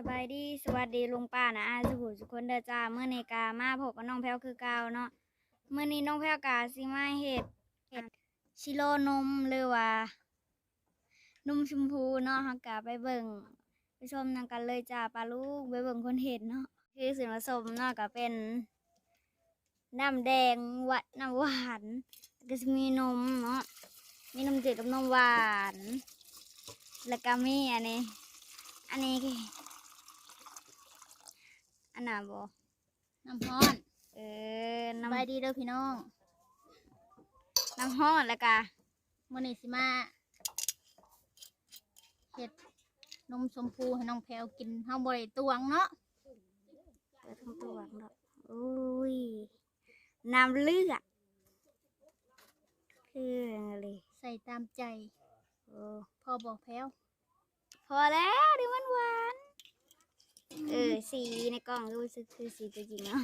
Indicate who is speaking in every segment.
Speaker 1: สบายดีสวัสดีลุงป้านะอาสุขุสุคนเด้อจ้าเมื่อในกามาพบกับน้องแพลวคือเก่าเนาะเมื่อนี้น้องแพลวกาสิมาเฮ็ดเฮ็ดชิโลนมหรือว่านมชมพูเนาะฮากาไปเบิ่งไปชมนำกันเลยจ้าปลาลูกไปเบิ่งคนเห็ดเนาะคือส่วนผสมเนาะก็เป็นน้ำแดงวานน้ำหวานก็จะมีนมเนาะมีนมจืดกับนมหวาน แล้วก็มีอันนี้ อันนี้ ออันน่ะบอ
Speaker 2: น้ำฮ้อน
Speaker 1: เออ
Speaker 2: ส
Speaker 1: น้ำ
Speaker 2: บายดีเด้อพี่น้อง
Speaker 1: น้ำห้อนแล้วก็
Speaker 2: มื้อนี้สิมาเฮ็ดนมชมพูให้น้องแพลวกินเฮาบ่ได้ตวงเนาะ
Speaker 1: เปิดทั้งตัวเนาะอุ้ยน้ำเลือดคืออะไร
Speaker 2: ใส่ตามใจ
Speaker 1: โอ้
Speaker 2: พอบอกแพลว
Speaker 1: พอแล้วเดี๋ยวมันหวาน เออ สีในกล่องรู้สึกคือสีตัวจริงเนาะ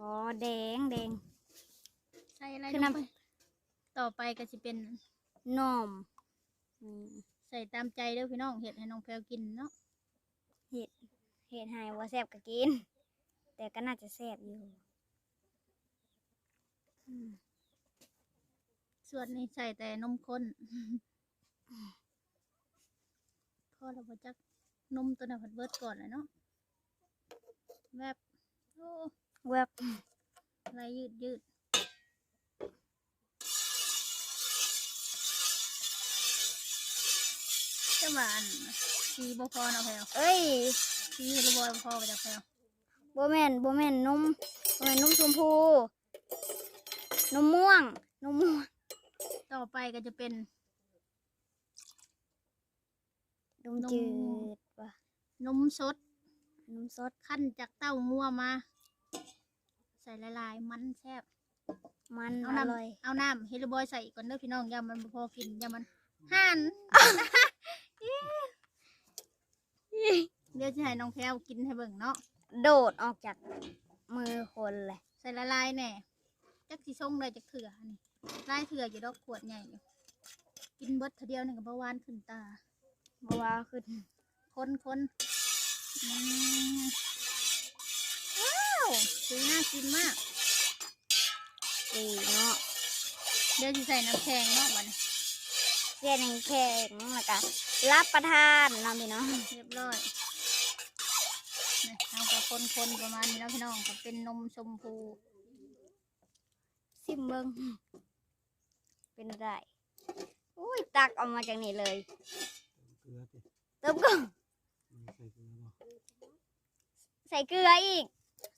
Speaker 1: อ๋อแดงแดง
Speaker 2: ใส่อะไร
Speaker 1: คือ
Speaker 2: ล
Speaker 1: น้ำ
Speaker 2: งไปต่อไปก็สิเป็น
Speaker 1: นมอืม
Speaker 2: ใส่ตามใจเด้อพี่น้องเฮ็ดให้น้องแพลวกินเนาะ
Speaker 1: เห็ดเห็ดให้ว่าแซ่บก็กิน แต่ก็น่าจะแซ่บอยู่อืม
Speaker 2: ส่วนนี้ใส่แต่นมข้นพอเราบ่จัก นมตัวนั้นผัดเบิดก่อนเลยเนาะแบบโอ้
Speaker 1: เวบ
Speaker 2: ไรยืดยืดจะหวาอันสีบ่พอเนาะแพลว
Speaker 1: เอ้ย
Speaker 2: สีหรือบ่พอไปจากแพลว
Speaker 1: โบแมนโบแมนนมโบแมนนมชมพู นมม่วง นมม่วง
Speaker 2: ต่อไปก็จะเป็น
Speaker 1: นม
Speaker 2: นม
Speaker 1: จืดว่ะ
Speaker 2: นมสด
Speaker 1: นมสด
Speaker 2: ขั้นจากเต้างัวมา ใส่ละลายมันแซ่บ
Speaker 1: มัน
Speaker 2: เอา
Speaker 1: อ
Speaker 2: น้
Speaker 1: ร่อยำ
Speaker 2: เอาน้ำเฮลิบอยใส่ก่อนเด้อพี่น้องอย่ามันบ่พอกินอย่ามันห่านเดี๋ยวจะให้น้องแพลวกินให้เบิ่งเนาะ
Speaker 1: โดดออกจากมือคนเลย
Speaker 2: ใส่ละลายแหน่จักสีส้งเลยจักเถื่อนี่ลายเถื่ออยู่ดอกขวดใหญ่อยู่กินเบิดเทอเดียวนี่กับเบาหวานขึ้นตา
Speaker 1: เพราะว่าขึ้น
Speaker 2: คนคนอืมว้าวสีน่ากินมาก
Speaker 1: ดีเนาะ
Speaker 2: เดี๋ยวจะใส่น้ำแข็งเนาะมัน
Speaker 1: เสียนแข็งๆแล้วก็รับประทานเนาะพี่น้อง
Speaker 2: เรียบร้อยนี่เอากับคนคนๆประมาณนี้แล้วพี่น้องก็เป็นนมชมพู
Speaker 1: ซิมเบิงเป็นอะไรอุ้ยตักออกมาจากนี่เลย
Speaker 3: เกลือติ
Speaker 1: เติมก่อน
Speaker 3: ใส่เกลือบ่
Speaker 1: ใส่เกลืออีก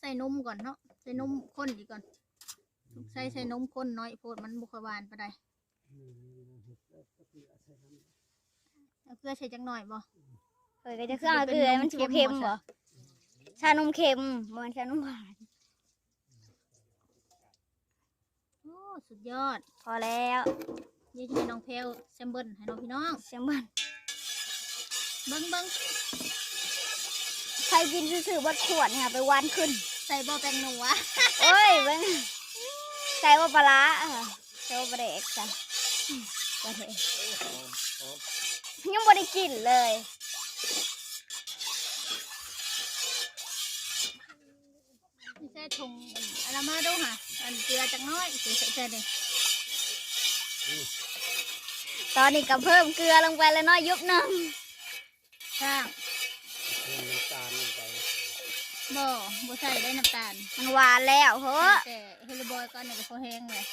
Speaker 2: ใส่นมก่อนเนาะใส่นมข้นดีก่อน ใส่ใส่นมข้นน้อยโพดมันบุคหวานไปได้เอาเกลือใส่จังหน่อยบ่
Speaker 1: เฮ้ยก็จะเครื่องเอาเกลือมันสิบ่เค็มบ่ชานมเค็มเหมือนชานมหวาน
Speaker 2: โอ้สุดยอด
Speaker 1: พอแล้ว
Speaker 2: เดี๋ยวจะให้น้องเพลวแซมเบิลให้น้องพี่น้อง
Speaker 1: เสียงมัน
Speaker 2: เบิ้งเบิ้ง
Speaker 1: ใครกินซื่อๆบดขวดเนี่ยไปวันขึ้น
Speaker 2: ใส่บ่แป้งหนัว
Speaker 1: โอ้ยเบิ่งใส่ว่าปลาร้าเออใส่ว่าปลาเด็กจ้ะอืมปลาเด็กยังไม่ได้กินเลย
Speaker 2: ไม่ใช่ถุงอันละมาดูค่ะ อันเกลือจังน้อยใส่ใส่ใส่เลย
Speaker 1: ตอนนี้ก็เพิ่มเกลือลงไปแล้วเนาะยุบหนึ่ง
Speaker 2: ช่าง
Speaker 3: เพิ่มน้ำตาลลงไป
Speaker 2: บ่บ่ใส่ได้น้ำตาล
Speaker 1: มันหวานแล้วเฮ้อ
Speaker 2: แต่เฮลิบอยก่อนเนี่ยก็พอแห้งเลย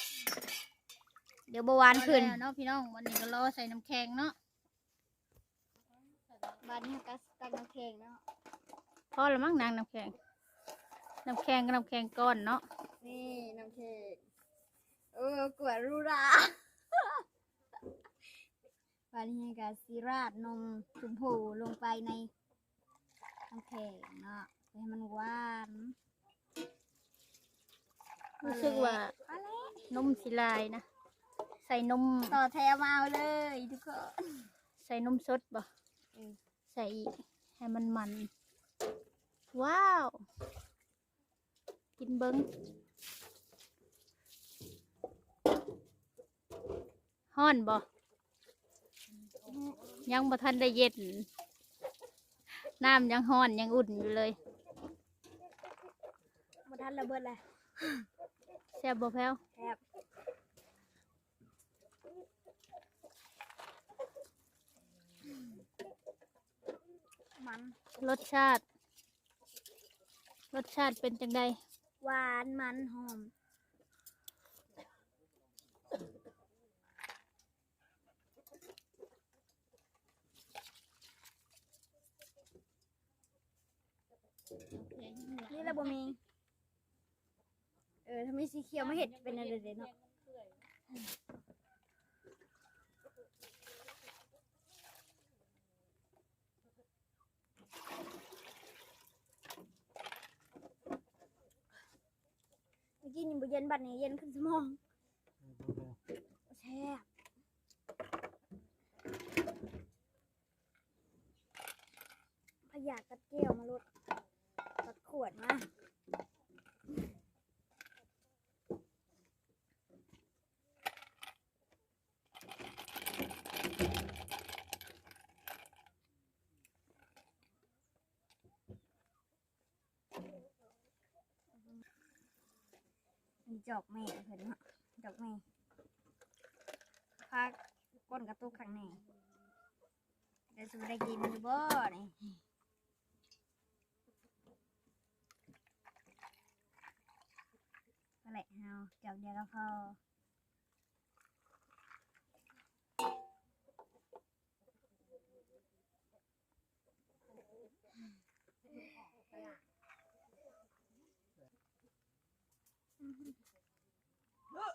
Speaker 1: เดี๋ยวบหวานขึ้น
Speaker 2: พอแล้วเนาะพี่น้องวันนี้ก็รอใส่น้ำแข็งเนาะ
Speaker 1: บ้านนี้ก็ตักน้ำแข็งเนาะ
Speaker 2: พอแล้วมั้งนางน้ำแข็งน้ำแข็งกับน้ำแข็งก้อนเนาะ
Speaker 1: นี่น้ำแข็งเออกวดรูรา บ้านนี้ก็ซีราดนมชมพูลงไปในน้ำแข็งเนาะให้มันหวาน
Speaker 2: รู้สึกว่า
Speaker 1: มาแล้ว
Speaker 2: นมสิลายนะ ใส่นม
Speaker 1: ต่อแถวมาเอาเลยทุกคน
Speaker 2: ใส่นมสดบ่
Speaker 1: อืม
Speaker 2: ใส่อีกให้มันมัน ว้าว กินเบิ้งฮ้อนบ่ ยังบ่ทันได้เย็น น้ำยังห้อนยังอุ่นอยู่เลย
Speaker 1: บ่ทันระเบิดเลย
Speaker 2: แซ่บบ่แพ้ว
Speaker 1: แซ่บมัน
Speaker 2: รสชาติ รสชาติเป็นจังใด
Speaker 1: หวานมันหอม นี่ระบบมี เออถ้ามีสีเขียวไม่เห็ดเป็นอะไรเด่นเนาะเมื่อกี้นี่บุเย็นบัดนี้เย็นขึ้นสมองแช่บพยากัดแก้วมาลด วดมามีจอกแม่เพิ่นเนาะจอกแม่พาก้นกระตุกข้างในเดี๋ยวสุได้กินอยู่บ่นี่ แหละเฮาจอกเดียวก็พอ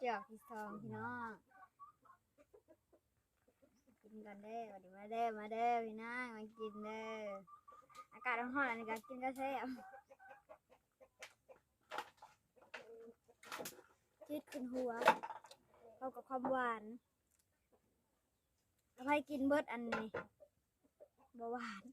Speaker 1: จอกที่สองพี่น้องกินกันเด้อมาเด้อมาเด้อพี่น้องมากินเด้ออากาศร้อนๆอันนี้ก็กินก็แซ่บ จืดขึ้นหัวเข้ากับความหวานเอาไปกินเบิดอันนี้บ่หวาน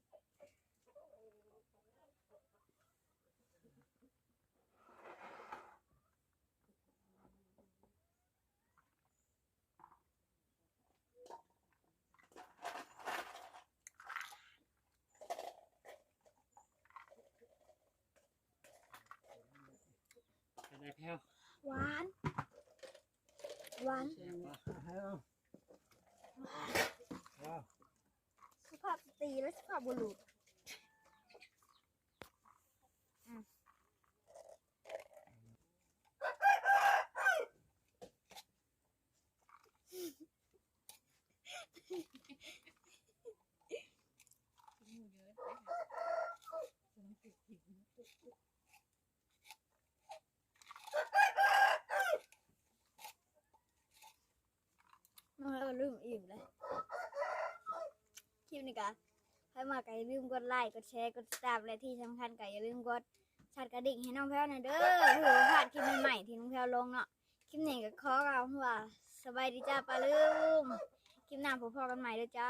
Speaker 3: เป็นไงแพ้ว
Speaker 1: หวาน หวาน
Speaker 3: ว้าว
Speaker 1: สุภาพสตรีและสุภาพบุรุษอืมน้องเราลืมอิ่มเลย ค ลิปนี้ก็ให้มาก็อย่าลืมกดไลค์กดแชร์กดติดตามและที่สำคัญก็อย่าลืมกดชัดกระดิ่งให้น้องแพลวหน่อยเด้อเผื่อพลาดคลิปใหม่ๆที่น้องแพลวลงเนาะคลิปนี้ก็ขอกล่าวว่าสบายดีจ้าปาลุงคลิปหน้าพบกันใหม่เด้อจ้า